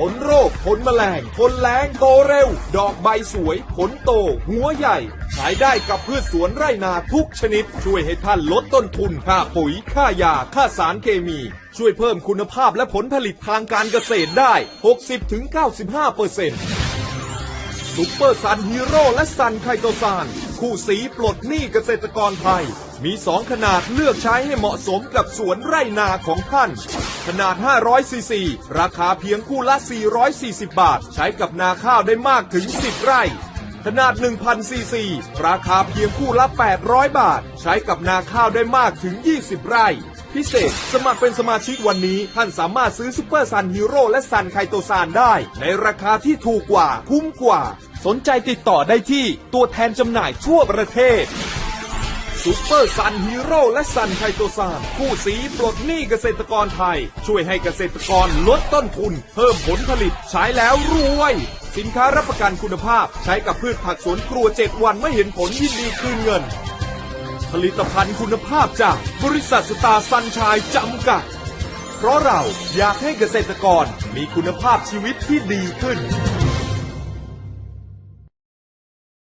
ทนโรค ทนแมลง ทนแล้งโตเร็ว ดอกใบสวย ผลโต หัวใหญ่ขายได้กับพืชสวนไร่นาทุกชนิด ช่วยให้ท่านลดต้นทุน ค่าปุ๋ย ค่ายา ค่าสารเคมี ช่วยเพิ่มคุณภาพและผลผลิตทางการเกษตรได้ 60-95%เปอร์เซ็นต์ซุปเปอร์ซันฮีโร่และซันไคโตซานคู่สีปลดหนี้เกษตรกรไทย มี 2 ขนาดเลือกใช้ให้เหมาะสมกับสวนไร่นาของท่าน ขนาด 500ซีซีราคาเพียงคู่ละ 440 บาท ใช้กับนาข้าวได้มากถึง 10 ไร่ ขนาด 1,000ซีซีราคาเพียงคู่ละ 800 บาท ใช้กับนาข้าวได้มากถึง 20 ไร่ พิเศษ สมัครเป็นสมาชิกวันนี้ ท่านสามารถซื้อซุปเปอร์ซันฮีโร่และซันไคโตซานได้ ในราคาที่ถูกกว่าคุ้มกว่า สนใจติดต่อได้ที่ตัวแทนจำหน่ายทั่วประเทศ ซูเปอร์ซันฮีโร่และซันไคโตซานคู่สีปลดหนี้เกษตรกรไทย ช่วยให้เกษตรกรลดต้นทุน เพิ่มผลผลิตใช้แล้วรวย สินค้ารับประกันคุณภาพ ใช้กับพืชผักสวนครัว 7 วันไม่เห็นผลยินดีคืนเงิน ผลิตภัณฑ์คุณภาพจากบริษัทสตาร์ซันชายจำกัด เพราะเราอยากให้เกษตรกรมีคุณภาพชีวิตที่ดีขึ้น